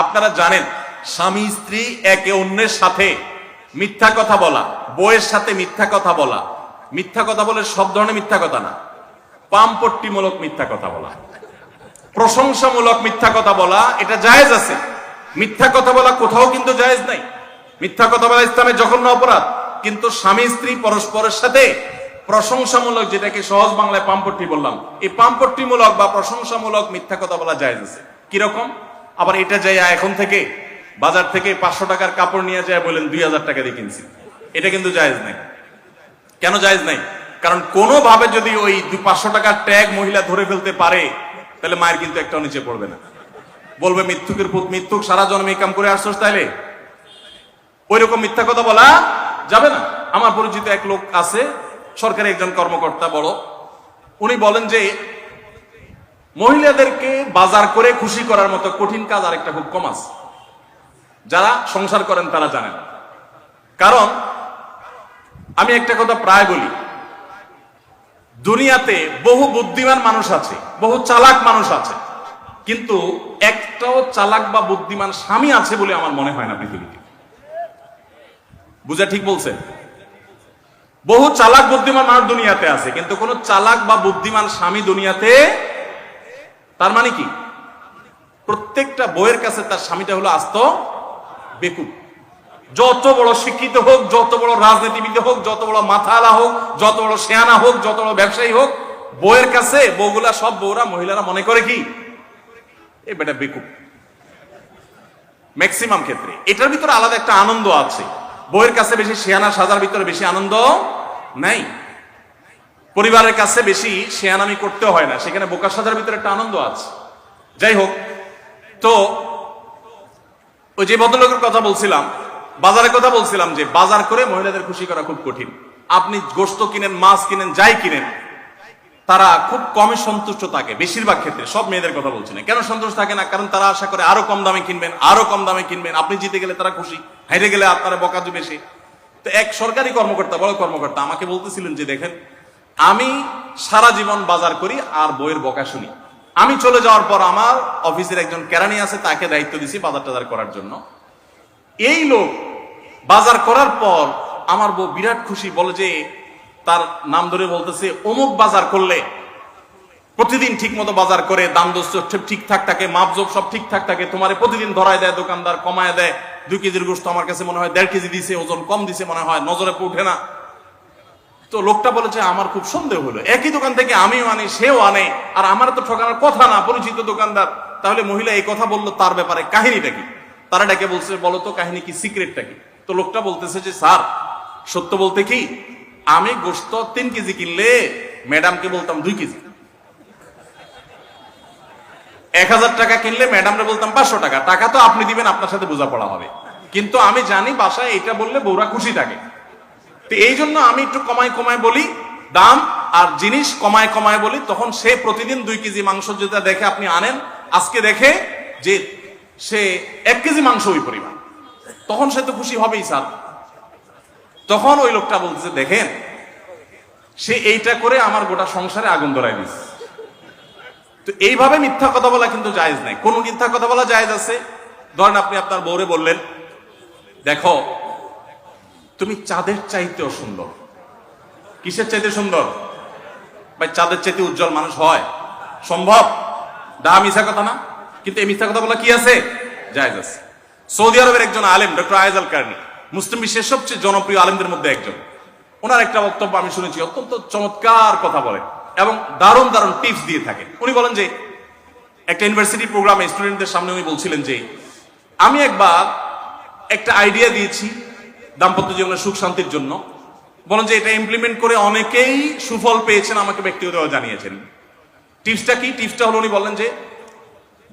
আপনারা জানেন, স্বামী স্ত্রী একে অন্যের সাথে মিথ্যা কথা বলা বইয়ের সাথে মিথ্যা কথা বলা, মিথ্যা কথা বলে সব ধরনের মিথ্যা কথা না পামপট্টিমূলক মিথ্যা কথা বলা, প্রশংসামূলক মিথ্যা কথা বলা, এটা জায়েজ আছে। মিথ্যা কথা বলা কোথাও কিন্তু জায়েজ নাই। মিথ্যা কথা বলা ইসলামের জঘন্য অপরাধ। কিন্তু স্বামী স্ত্রী পরস্পরের সাথে প্রশংসামূলক, যেটাকে সহজ বাংলায় পাম্পট্টি বললাম, এই পাম্পট্টিমূলক বা প্রশংসামূলক মিথ্যা কথা বলা জায়েজ আছে। কীরকম? আবার এটা যাই এখন থেকে বাজার থেকে পাঁচশো টাকার কাপড় নিয়ে যায় বলেন দুই হাজার টাকা দিয়ে কিনছি। এটা কিন্তু জায়েজ নাই। কেন জায়েজ নাই? কারণ কোনোভাবে যদি ওই পাঁচশো টাকার ট্যাগ মহিলা ধরে ফেলতে পারে, তাহলে মায়ের কিন্তু একটাও নিচে পড়বে না। বলবে, মৃত্যুকের মৃত্যুক সারা জন্মে কাম করে আসছোস তাইলে? ওই রকম মিথ্যা কথা বলা যাবে না। আমার পরিচিত এক লোক আছে, সরকারি একজন কর্মকর্তা বড়। উনি বলেন যে মহিলাদেরকে বাজার করে খুশি করার মতো কঠিন কাজ আরেকটা খুব কম আছে। যারা সংসার করেন তারা জানেন। কারণ, আমি একটা কথা প্রায় বলি। দুনিয়াতে বহু বুদ্ধিমান মানুষ আছে, বহু চালাক মানুষ আছে। কিন্তু একটাও চালাক বা বুদ্ধিমান স্বামী আছে বলে আমার মনে হয় না পৃথিবীতে। বুঝা ঠিক বলছে? বহু চালাক বুদ্ধিমান মানুষ দুনিয়াতে আছে, কিন্তু কোন চালাক বা বুদ্ধিমান স্বামী দুনিয়াতে তার মানে কি? প্রত্যেকটা বইয়ের কাছে তার স্বামীটা হলো আস্ত বেকুব। যত বড় শিক্ষিত হোক, যত বড় রাজনীতিবিদ হোক, যত বড় মাথালা হোক, যত বড় শেয়ানা হোক, যত বড় ব্যবসায়ী হোক, বইয়ের কাছে বউগুলা, সব বউরা মহিলারা মনে করে কি? এ বেটা বেকুব। ম্যাক্সিমাম ক্ষেত্রে। এটার ভিতরে আলাদা একটা আনন্দ আছে। বইয়ের কাছে বেশি শেয়ানা, সাজার ভিতরে বেশি আনন্দ নাই। পরিবারের কাছে বেশি শেয়ানামি করতেও হয় না। সেখানে বোকা সাজার ভিতরে একটা আনন্দ আছে। যাই হোক, তো ওই যে ভদ্রলোকের কথা বলছিলাম, বাজারের কথা বলছিলাম যে বাজার করে মহিলাদের খুশি করা খুব কঠিন। আপনি গোস্ত কিনেন, মাছ কিনেন, যাই কিনেন, তারা খুব কমে সন্তুষ্ট থাকে, বেশিরভাগ ক্ষেত্রে। সব মেয়েদের কথা বলছি না। কেন সন্তুষ্ট থাকে না? কারণ তারা আশা করে আরও কম দামে কিনবেন, আরও কম দামে কিনবেন। আপনি জিতে গেলে তারা খুশি, হেরে গেলে আপনারা বকাজু বেশি। তো এক সরকারি কর্মকর্তা, বড় কর্মকর্তা আমাকে বলতেছিলেন যে দেখেন আমি সারা জীবন বাজার করি আর বইয়ের বকা শুনি। আমি চলে যাওয়ার পর আমার অফিসের একজন কেরানি আছে, তাকে দায়িত্ব দিছি বাজার টাজার করার জন্য। এই লোক বাজার করার পর আমার বউ বিরাট খুশি, বলে যে তার নাম ধরে বলতেছে, অমুক বাজার করলে প্রতিদিন ঠিক মতো বাজার করে দাম দোষ ঠিকঠাক থাকে, মাপজোপ সব ঠিকঠাক থাকে, তোমার প্রতিদিন ধরায় দেয়, দোকানদার কমায় দেয়, দুই কেজির গোস্ত আমার কাছে মনে হয় দেড় কেজি দিছে, ওজন কম দিছে মনে হয়, নজরে উঠে না। তো লোকটা বলেছে, আমার খুব সন্দেহ হলো। একই দোকান থেকে আমিও আনি, সেও আনে, আর আমার তো ঠকানোর কথা না, পরিচিত দোকানদার। তাহলে মহিলা এই কথা বলল, তার ব্যাপারে কাহিনীটা কি? তারা ডেকে বলছে, বলো তো, কাহিনী কি, সিক্রেটটা কি? তো লোকটা বলতেছে যে, স্যার, সত্য বলতে কি, আমি গোস্ত তিন কেজি কিনলে ম্যাডামকে বলতাম দুই কেজি। এক হাজার টাকা কিনলে ম্যাডামরে বলতাম পাঁচশো টাকা। টাকা তো আপনি দিবেন, আপনার সাথে বোঝাপড়া হবে। কিন্তু আমি জানি বাসায় এটা বললে বউরা খুশি থাকে। তো এই জন্য আমি একটু কমায় কমায় বলি, দাম আর জিনিস কমায় কমায় বলি, তখন সে প্রতিদিন দুই কেজি মাংস যেটা দেখে আপনি আনেন, আজকে দেখে যে সে এক কেজি মাংস ওই পরিমাণ। তখন সে তো খুশি হবেই স্যার। তখন ওই লোকটা বলতেছে, দেখেন, সে এইটা করে আমার গোটা সংসারে আগুন ধরাই দিচ্ছে তো এইভাবে মিথ্যা কথা বলা কিন্তু জায়েজ নাই। কোন মিথ্যা কথা বলা জায়েজ আছে? ধরেন আপনি আপনার বউরে বললেন, দেখো তুমি চাঁদের চাইতেও সুন্দর। কিসের চাইতে সুন্দর? ভাই, চাঁদের চাইতে উজ্জ্বল মানুষ হয়। সম্ভব? দা মিথ্যা কথা না? কিন্তু এই মিথ্যা কথা বলা কি আছে? জায়েজ আছে। সৌদি আরবের একজন আলেম, ডক্টর আয়েজ আল কার্নি, মুসলিম বিশ্বের সবচেয়ে জনপ্রিয় আলেমদের মধ্যে একজন। ওনার একটা বক্তব্য আমি শুনেছি, অত্যন্ত চমৎকার কথা বলেন এবং দারুণ দারুণ টিপস দিয়ে থাকে। উনি বলেন যে, একটা ইউনিভার্সিটি প্রোগ্রামে স্টুডেন্টদের সামনে উনি বলছিলেন যে, আমি একবার একটা আইডিয়া দিয়েছি দাম্পত্য জীবনের সুখ শান্তির জন্য। বলেন যে এটা ইমপ্লিমেন্ট করে অনেকেই সুফল পেয়েছেন, আমাকে ব্যক্তিগতভাবে জানিয়েছেন। টিপসটা কি? টিপসটা হলো উনি বললেন যে,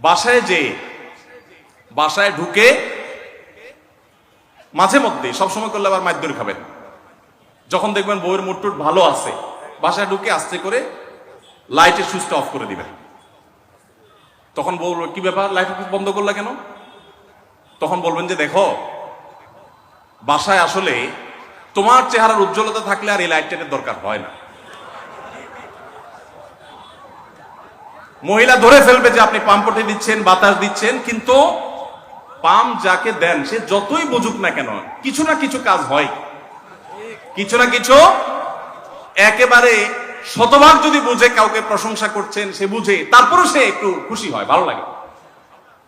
বাসায় যে, বাসায় ঢুকে মাঝে মধ্যে সবসময় করলে আবার মাইদুর খাবেন। যখন দেখবেন বউয়ের মুটটুট ভালো আছে, বাসায় ঢুকে আস্তে করে লাইটের সুইচটা অফ করে দিবেন। তখন বলব, কি ব্যাপার? লাইট বন্ধ করলা কেন? তখন বলবেন যে, দেখো বাসায় আসলে তোমার চেহারার উজ্জ্বলতা থাকলে আর এই লাইটটার দরকার হয় না। মহিলা ধরে ফেলবে যে আপনি পাম্পটে দিচ্ছেন, বাতাস দিচ্ছেন, কিন্তু পাম যাকে দেন, সে যতই বুঝুক না কেন, কিছু না কিছু কাজ হয়। কিছু না কিছু একেবারে শতভাগ যদি বুঝে কাউকে প্রশংসা করছেন, সে বুঝে, তারপরও সে একটু খুশি হয়, ভালো লাগে।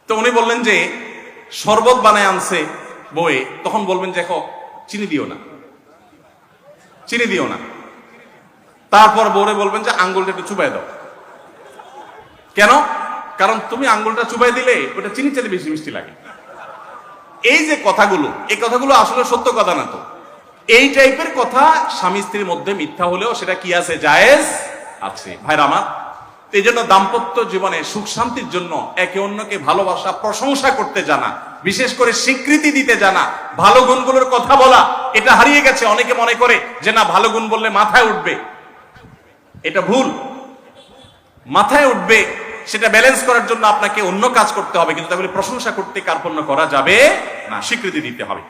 তো উনি বললেন যে, শরবত বানায় আনছে বয়ে তখন বলবেন, দেখো, চিনি দিও না। চিনি দিও না। তারপর বউরে বলবেন যে, আঙ্গুলটা একটু চুবাই দাও। কেন? কারণ তুমি আঙ্গুলটা চুবাই দিলে ওটা চিনি চাইতে বেশি মিষ্টি লাগে। এই যে কথাগুলো, এই কথাগুলো আসলে সত্য কথা না তো। এই টাইপের কথা স্বামী স্ত্রীর মধ্যে মিথ্যা হলেও সেটা কি আছে? জায়েজ আছে। ভাইরা আমার, এই জন্য দাম্পত্য জীবনে সুখ শান্তির জন্য একে অন্যকে ভালোবাসা, প্রশংসা করতে জানা। বিশেষ করে স্বীকৃতি দিতে জানা, ভালো গুণগুলোর কথা বলা, এটা হারিয়ে গেছে, অনেকে মনে করে যে না, ভালো গুণ বললে মাথায় উঠবে। এটা ভুল। মাথায় উঠবে, সেটা ব্যালেন্স করার জন্য আপনাকে অন্য কাজ করতে হবে, কিন্তু তাহলে প্রশংসা করতে কার্পণ্য করা যাবে না, স্বীকৃতি দিতে হবে।